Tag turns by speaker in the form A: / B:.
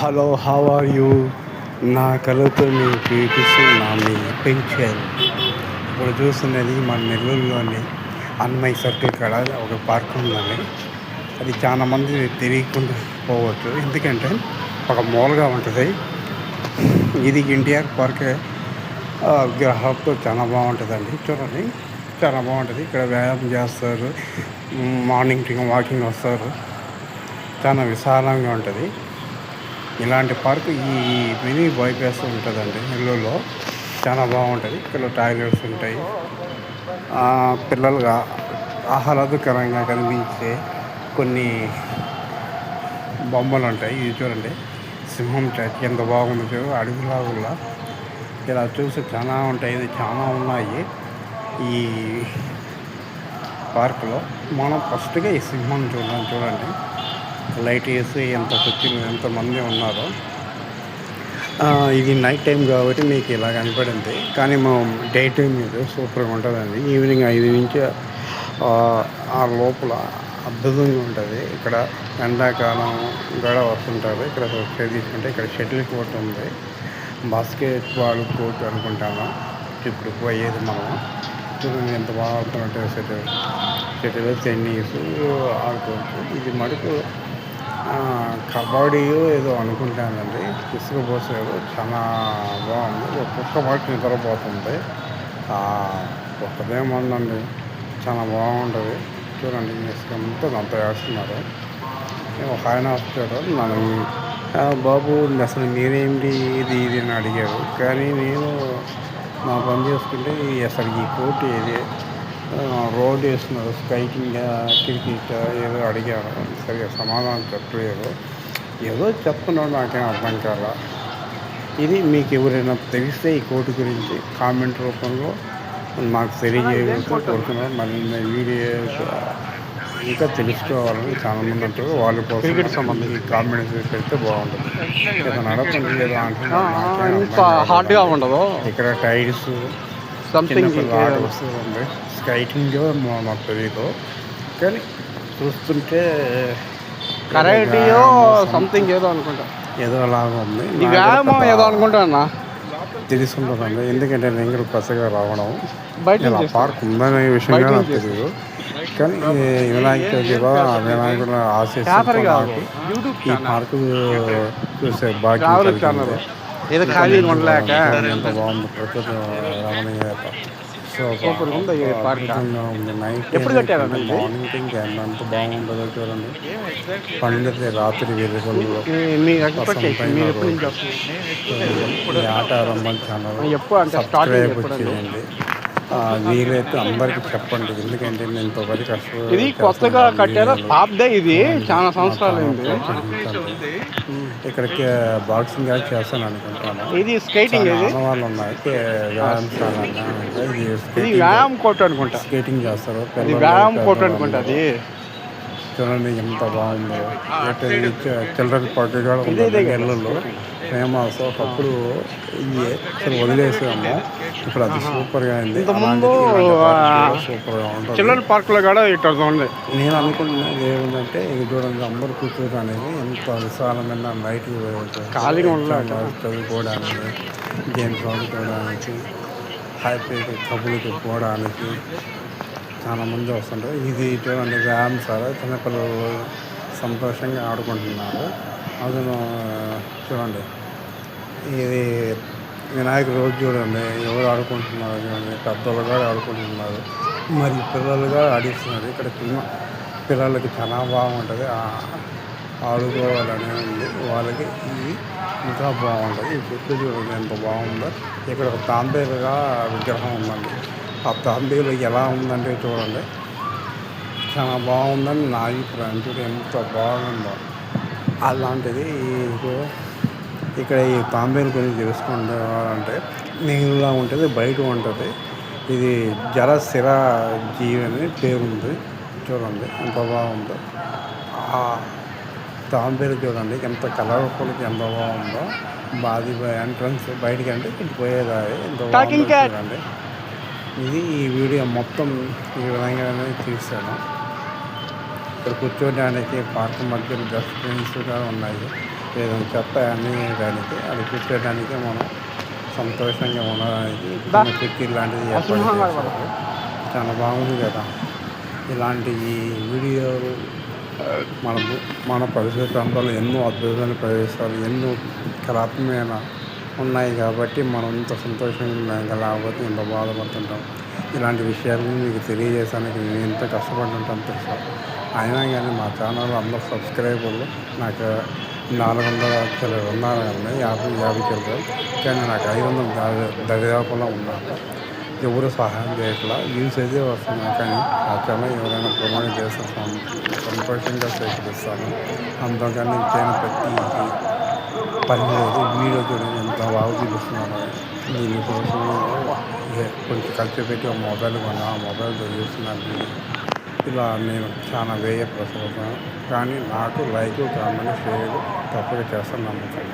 A: Hello how are you నా కళతో మీకు చూపిస్తున్నా మీ ఇప్పుడు చూస్తున్నది మన నెల్లూరులోని అన్మయ్య సర్కిల్ కాడ ఒక పార్క్ ఉందండి. అది చాలా మంది పోవచ్చు. ఎందుకంటే ఒక మూలగా ఉంటుంది. ఇది ఎన్టీఆర్ పార్క్ విగ్రహాలతో చాలా బాగుంటుందండి. చూడండి చాలా బాగుంటుంది. ఇక్కడ వ్యాయామం చేస్తారు. మార్నింగ్ వాకింగ్ వస్తారు. చాలా విశాలంగా ఉంటుంది. ఇలాంటి పార్క్ ఈ మినీ బైపాస్ ఉంటుందండి నెల్లూరులో. చాలా బాగుంటుంది. ఇక్కడ టాయిలెట్స్ ఉంటాయి. పిల్లలుగా ఆహ్లాదకరంగా కనిపించే కొన్ని బొమ్మలు ఉంటాయి. ఇది చూడండి. సింహం టైప్ ఎంత బాగుంది చూడు. అడవిలాగుల్లా ఇలా చూసి చాలా ఉంటాయి. ఇది చాలా ఉన్నాయి. ఈ పార్కులో. మనం ఫస్ట్గా ఈ సింహం చూద్దాం చూడండి. లైట్ వేసి ఎంత వచ్చి ఎంతమంది ఉన్నారో. ఇది నైట్ టైం కాబట్టి మీకు ఇలా కనపడింది. కానీ మా డే టైం ఇది సూపర్గా ఉంటుందండి. ఈవినింగ్ ఐదు నుంచి ఆ, లోపల అద్భుతంగా ఉంటుంది. ఇక్కడ ఎండాకాలం కూడా వస్తుంటారు. ఇక్కడ తీసుకుంటే ఇక్కడ షటిల్ కోర్ట్ ఉంది. బాస్కెట్ బాల్ కోర్ట్ అనుకుంటాను ఇప్పుడు పోయేది మనం చూడండి ఎంత బాగా ఆడుతున్నట్టు షటిల్ షటిల్ టెన్నిస్ ఆడుకోవచ్చు ఇది మటుకు కబడ్డీ ఏదో అనుకుంటానండి. ఇసుక పోసాడు చాలా బాగుంది. ఒక్కొక్క పాట నిద్రపోతుంది ఆ, ఒక్కదేముందండి చాలా బాగుంటుంది. చూడండి ఇసుక అంతా అంత వేస్తున్నారు. ఒక ఆయన వస్తాడు మనం బాబు అసలు మీరేంటి ఇది ఇది అని అడిగారు. కానీ నేను నా పని చేసుకుంటే అసలు ఈ కోర్టు ఏది? ఆ, రోడ్ వేస్తున్నారు స్కైటింగ్ క్రికెట్ ఏదో అడిగారు. సరిగా సమాధానం చెప్పలేదు. ఏదో చెప్తున్నాడు నాకేం అర్థం కాల. ఇది మీకు ఎవరైనా తెలిస్తే ఈ కోర్టు గురించి కామెంట్ రూపంలో నాకు తెలియజేయగలిగితే కోరుతున్నాను. మళ్ళీ వీడియోస్ ఇంకా తెలుసుకోవాలని చాలా మంది అంటారు. వాళ్ళ కోసం క్రికెట్ సంబంధించి. కామెంట్స్ పెడితే బాగుంటుంది. నాకేం అర్థం
B: అంత
A: కాలేదు.
B: హార్డ్గా ఉండదు.
A: ఇక్కడ టైల్స్
B: సంథింగ్
A: స్కైటింగ్ మాకు తెలియదు కానీ చూస్తుంటే
B: కరాటీయో సంథింగ్ ఏదో అనుకుంటా.
A: ఏదో అలాగా ఉంది.
B: వ్యాయామం ఏదో అనుకుంటా అన్న.
A: ఎందుకంటే నేను ఇక్కడ కొత్తగా రావడం.
B: బయట
A: ఇలా పార్క్ ఉందనే
B: బయట
A: నాకు తెలియదు కానీ వినాయక ఆ వినాయకుడు
B: పేపర్
A: ఆశిస్తూ
B: కాదు.
A: నాకు
B: యూట్యూబ్
A: ఈ పార్కు చూసే భాగ్యం కలిగింది. ఎంత బాగుంది ప్రకృతి రమణీయత.
B: సూపర్ ఉంది పార్క్.
A: అద్భుతంగా ఉంది. నైట్
B: ఎప్పుడు కట్టారన్న ఇది?
A: మార్నింగ్ టైం ఎంత బాగుంటుందో చూడండి. పండితే రాత్రి ఆట రమ్మని ఛానల్
B: ఎప్పుడు అంటే
A: చేయండి. ఆ, వీలైతే అందరికీ చెప్పండి. ఎందుకంటే నేను ఇంతవరకు కష్టపడి
B: ఇది కొత్తగా కట్టారు. పాపదే ఇది. చాలా సంవత్సరాలు.
A: ఇక్కడికి బాక్సింగ్ యాడ్ చేస్తాను అనుకుంటాను.
B: ఇది స్కేటింగ్ ఇది
A: ఆడవాళ్ళు ఉన్నాయి ఇది
B: వ్యాయామం కోట్ అనుకుంటా.
A: స్కేటింగ్ చేస్తారు.
B: వ్యాయామం కోట్. అనుకుంటా అది.
A: చూడండి ఎంత బాగుందో. చిల్డ్రన్ పార్క్ కూడా ఉంది నెల్లూరులో. ఫేమస్ ఒకప్పుడు ఇది అసలు వదిలేసాము ఇప్పుడు అది సూపర్గా అయింది. సూపర్గా ఉంటుంది
B: చిల్డ్రన్ పార్క్లో కూడా ఇట్లా ఉంది.
A: నేను అనుకుంటున్నది ఏముందంటే ఇది చూడండి అందరు కూర్చోడానికి అనేది ఎంత విశాలమైన లైట్
B: ఖాళీగా ఉండలేక.
A: చదువుకోవడానికి గేమ్స్ ఆడుకోవడానికి హ్యాపీ కబుర్లు చెప్పుకోవడానికి చాలా మంది వస్తుంటారు. ఇది చూడండి వ్యాయామశాల చిన్నపిల్లలు సంతోషంగా ఆడుకుంటున్నారు. అతను చూడండి. ఇది వినాయక రోజు చూడండి ఎవరు ఆడుకుంటున్నారు చూడండి పెద్దలు కూడా ఆడుకుంటున్నారు. మరి పిల్లలుగా ఆడిస్తున్నారు. ఇక్కడ చిన్న పిల్లలకి చాలా బాగుంటుంది. ఆ- ఆడుకోవాలని ఉంది. వాళ్ళకి ఇది ఇంకా బాగుంటుంది. ఈ చెట్టు చూడండి ఎంత బాగుందో. ఇక్కడ ఒక తాంబేలుగా విగ్రహం ఉందండి. ఆ తాంబేలు ఎలా ఉందంటే చూడండి. చాలా బాగుందని నా అభిప్రాయం. చూడు ఎంత బాగుందో. అలాంటిది ఇక్కడ ఈ తాంబేలు గురించి తెలుసుకుంటారంటే నీళ్ళలా ఉంటుంది బయట ఉంటుంది. ఇది జలస్థిర జీవి అని పేరుంది. చూడండి ఎంత బాగుందో. ఆ తాంబేలు చూడండి ఎంత కలర్ఫుల్గా ఎంత బాగుందో. బాది ఎంట్రన్స్ బయటికి అంటే ఇటు పోయేదారి ఎంత. చూడండి. ఇది ఈ వీడియో మొత్తం ఈ విధంగానే తీసాను ఇక్కడ కూర్చోడానికి పార్క్ మధ్యలో డస్ట్బిన్స్ కూడా ఉన్నాయి. ఏదైనా చెత్త అనేదానికి అది పెట్టడానికి మనం సంతోషంగా ఉండడానికి. చిన్న లాంటిది. చాలా బాగుంది కదా ఇలాంటి ఈ వీడియోలు మన మన పరిసర ప్రాంతాల్లో ఎన్నో అద్భుతమైన ప్రదేశాలు ఎన్నో కళాత్మకమైన ఉన్నాయి కాబట్టి మనం ఇంత సంతోషంగా లేకపోతే ఇంత బాధపడుతుంటాం ఇలాంటి విషయాలను మీకు తెలియజేయడానికి నేను ఎంత కష్టపడుతుంటాను తెలుసా అయినా కానీ మా ఛానల్ అందరు సబ్స్క్రైబర్లు నాకు నాలుగు వందల చిల్లర ఉన్నారు కానీ యాభై యాభై చిల్లర కానీ నాకు ఐదు వందల దరిదాపులో ఉన్నాను ఎవరు సహాయం చేయట్లా? యూజ్ అయితే వస్తున్నాయి కానీ ఆ ఎవరైనా ప్రమాణం చేస్తాను సంతోషంగా స్వీకరిస్తాను. అందుకని చేయని ప్రతి పని లేదు. వీడియో చూడండి ఎంత బాగా చూపిస్తున్నాను దీనికోసం ఏ- కొంచెం ఖర్చు పెట్టి ఒక మొబైల్ కొన్నా ఆ మొబైల్తో చూస్తున్నాను ఇలా నేను చాలా వేయ ప్రసవుతాను కానీ నాకు లైక్ కామెంట్ షేర్ తప్పక చేస్తాను నమ్ముతాను.